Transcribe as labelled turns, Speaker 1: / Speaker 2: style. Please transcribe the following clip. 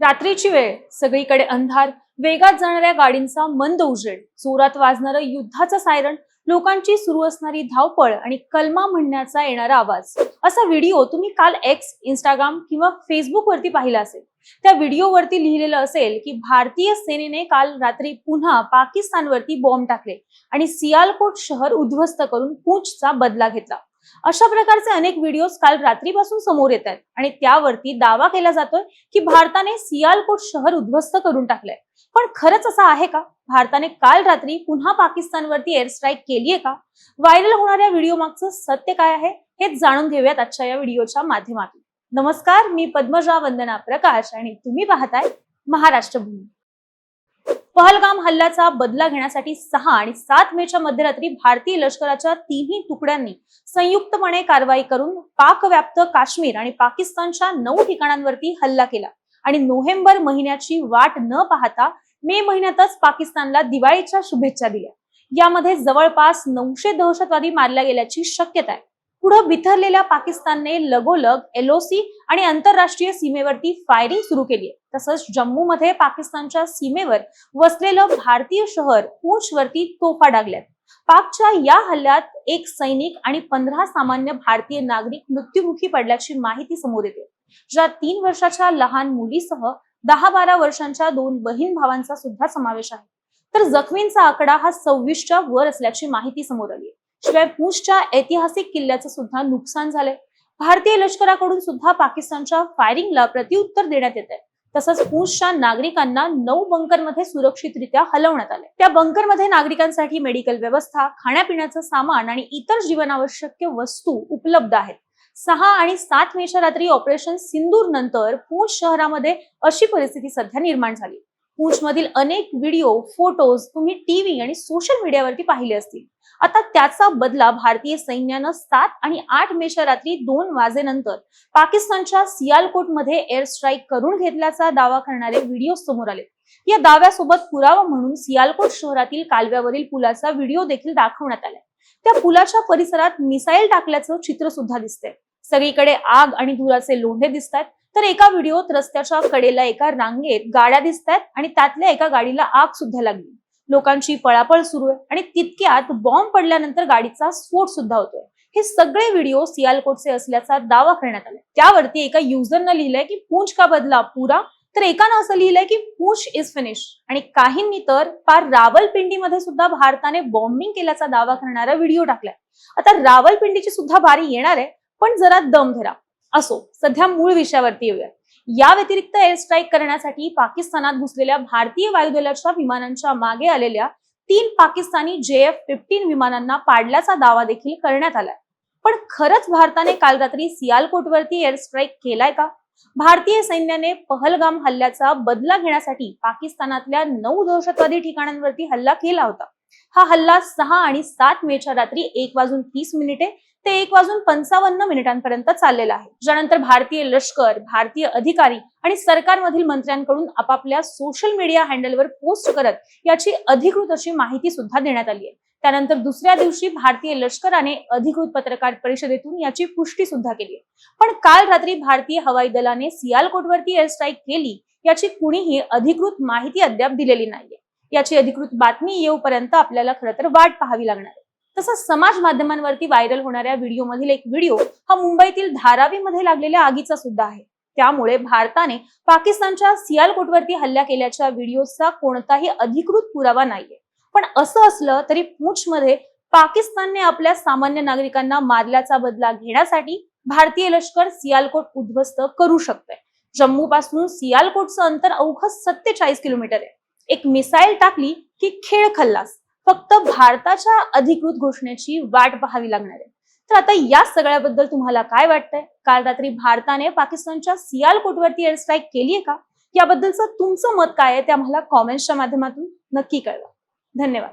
Speaker 1: रात्रीची वेळ सगळीकडे अंधार वेगात जाणाऱ्या गाडींचा मंद उजेड जोरात वाजणारं युद्धाचं सायरन लोकांची सुरू असणारी धावपळ आणि कलमा म्हणण्याचा येणारा आवाज. असा व्हिडिओ तुम्ही काल एक्स इंस्टाग्राम किंवा फेसबुक वरती पाहिला असेल. त्या व्हिडिओवरती लिहिलेलं असेल की भारतीय सेनेने काल रात्री पुन्हा पाकिस्तानवरती बॉम्ब टाकले आणि सियालकोट शहर उद्ध्वस्त करून पूंछचा बदला घेतला. अशा प्रकारचे अनेक व्हिडिओज काल रात्रीपासून समोर येत आहेत. आणि त्यावरती दावा केला जातोय की भारताने सियालकोट शहर उद्ध्वस्त करून टाकलंय. पण खरंच असं आहे का? भारताने काल रात्री पुन्हा पाकिस्तानवरती एअर स्ट्राईक केली आहे का? व्हायरल होणाऱ्या व्हिडिओ मागचं सत्य काय आहे? हेच जाणून घेऊयात आजच्या या व्हिडिओच्या माध्यमातून. नमस्कार मी पद्मजा वंदना प्रकाश आणि तुम्ही पाहताय महाराष्ट्र भूमी पहलगाम हल्ल्याचा बदला घेण्यासाठी सहा आणि सात मेच्या मध्यरात्री भारतीय लष्कराच्या तिन्ही तुकड्यांनी संयुक्तपणे कारवाई करून पाकव्याप्त काश्मीर आणि पाकिस्तानच्या नऊ ठिकाणांवरती हल्ला केला. आणि नोव्हेंबर महिन्याची वाट न पाहता मे महिन्यातच पाकिस्तानला दिवाळीच्या शुभेच्छा दिल्या. यामध्ये जवळपास नऊशे दहशतवादी मारल्या गेल्याची शक्यता आहे. पुढे बिथरलेल्या पाकिस्तानने लगोलग एलओसी आणि आंतरराष्ट्रीय सीमेवरती फायरिंग सुरू केली आहे. तसंच जम्मूमध्ये पाकिस्तानच्या सीमेवर वसलेलं भारतीय शहर पूंछवरती तोफा डागल्यात. पाकच्या या हल्ल्यात एक सैनिक आणि पंधरा सामान्य भारतीय नागरिक मृत्युमुखी पडल्याची माहिती समोर येते. ज्या तीन वर्षाच्या लहान मुलीसह दहा बारा वर्षांच्या दोन बहीण भावांचा सुद्धा समावेश आहे. तर जखमींचा आकडा हा सव्वीसच्या वर असल्याची माहिती समोर आली शिवाय पूंछच्या ऐतिहासिक किल्ल्याचं सुद्धा नुकसान झालंय. भारतीय लष्कराकडून सुद्धा पाकिस्तानच्या फायरिंगला प्रत्युत्तर देण्यात येत आहे. तसंच पूंछच्या नागरिकांना नऊ बंकरमध्ये सुरक्षितरित्या हलवण्यात आले त्या बंकरमध्ये नागरिकांसाठी मेडिकल व्यवस्था खाण्यापिण्याचं सामान आणि इतर जीवनावश्यक वस्तू उपलब्ध आहेत. सहा आणि सात मेच्या रात्री ऑपरेशन सिंदूर नंतर पूंछ शहरामध्ये अशी परिस्थिती सध्या निर्माण झाली. पूंछ मधील अनेक व्हिडिओ फोटोज तुम्ही टीव्ही आणि सोशल मीडियावरती पाहिले असतील. आता त्याचा बदला भारतीय सैन्यानं सात आणि आठ मेच्या रात्री दोन वाजेनंतर पाकिस्तानच्या सियालकोटमध्ये एअर स्ट्राईक करून घेतल्याचा दावा करणारे व्हिडिओ समोर आले. या दाव्यासोबत पुरावा म्हणून सियालकोट शहरातील कालव्यावरील पुलाचा व्हिडिओ देखील दाखवण्यात आलाय. त्या पुलाच्या परिसरात मिसाईल टाकल्याचं चित्र सुद्धा दिसतंय. सगळीकडे आग आणि धुराचे लोंढे दिसत तर एका व्हिडिओत रस्त्याच्या कडेला एका रांगेत गाड्या दिसत आणि त्यातल्या एका गाडीला आग सुद्धा लागली. लोकांची पळापळ सुरू आहे. आणि तितक्यात बॉम्ब पडल्यानंतर गाडीचा स्फोट सुद्धा होतोय. हे सगळे व्हिडिओ सियालकोटचे असल्याचा दावा करण्यात आला त्यावरती एका युजरनं लिहिलंय की पूंछ का बदला पुरा? तर एकानं असं लिहिलंय की पूंछ इज फिनिश आणि काहींनी तर फार रावलपिंडीमध्ये सुद्धा भारताने बॉम्बिंग केल्याचा दावा करणारा व्हिडिओ टाकलाय. आता रावलपिंडीची सुद्धा बारी येणार आहे पण जरा दम धरा. असो सध्या मूळ विषयावरती येऊया. या व्यतिरिक्त एअर स्ट्राईक करण्यासाठी पाकिस्तानात घुसलेल्या भारतीय वायुदलाच्या विमानांच्या मागे आलेल्या तीन पाकिस्तानी जे एफ फिफ्टीन विमानांना पाडल्याचा दावा देखील करण्यात आलाय. पण खरंच भारताने काल रात्री सियालकोटवरती एअर स्ट्राईक केलाय का? भारतीय सैन्याने पहलगाम हल्ल्याचा बदला घेण्यासाठी पाकिस्तानातल्या नऊ दहशतवादी ठिकाणांवरती हल्ला केला होता. हा हल्ला सहा आणि सात मेच्या रात्री एक वाजून तीस मिनिटे ते एक वाजून पंचावन्न मिनिटांपर्यंत चाललेलं आहे. ज्यानंतर भारतीय लष्कर भारतीय अधिकारी आणि सरकारमधील मंत्र्यांकडून आपापल्या सोशल मीडिया हँडलवर पोस्ट करत याची अधिकृत अशी माहिती सुद्धा देण्यात आली आहे. त्यानंतर दुसऱ्या दिवशी भारतीय लष्कराने अधिकृत पत्रकार परिषदेतून याची पुष्टी सुद्धा केली आहे. पण काल रात्री भारतीय हवाई दलाने सियालकोटवरती एअर स्ट्राईक केली याची कुणीही अधिकृत माहिती अद्याप दिलेली नाहीये. याची अधिकृत बातमी येऊपर्यंत आपल्याला खरं तर वाट पाहावी लागणार आहे. तसंच समाज माध्यमांवरती व्हायरल होणाऱ्या व्हिडिओ मधील एक व्हिडिओ हा मुंबईतील धारावीमध्ये लागलेल्या आगीचा सुद्धा आहे. त्यामुळे भारताने पाकिस्तानच्या सियालकोटवरती हल्ला केल्याच्या व्हिडिओचा कोणताही अधिकृत पुरावा नाहीये. पण असं असलं तरी मध्ये पाकिस्तानने आपल्या सामान्य नागरिकांना मारल्याचा बदला घेण्यासाठी भारतीय लष्कर सियालकोट उद्ध्वस्त करू शकतंय. जम्मू पासून सियालकोटचं अंतर अवघं सत्तेचाळीस किलोमीटर आहे. एक मिसाईल टाकली की खेळ खल्लास. फक्त भारताच्या अधिकृत घोषणेची वाट पाहावी लागणार आहे. तर आता या सगळ्याबद्दल तुम्हाला काय वाटतंय? काल रात्री भारताने पाकिस्तानच्या सियालकोटवरती एअर स्ट्राईक केली आहे का? याबद्दलचं तुमचं मत काय आहे? ते आम्हाला कॉमेंट्सच्या माध्यमातून नक्की कळवा. धन्यवाद.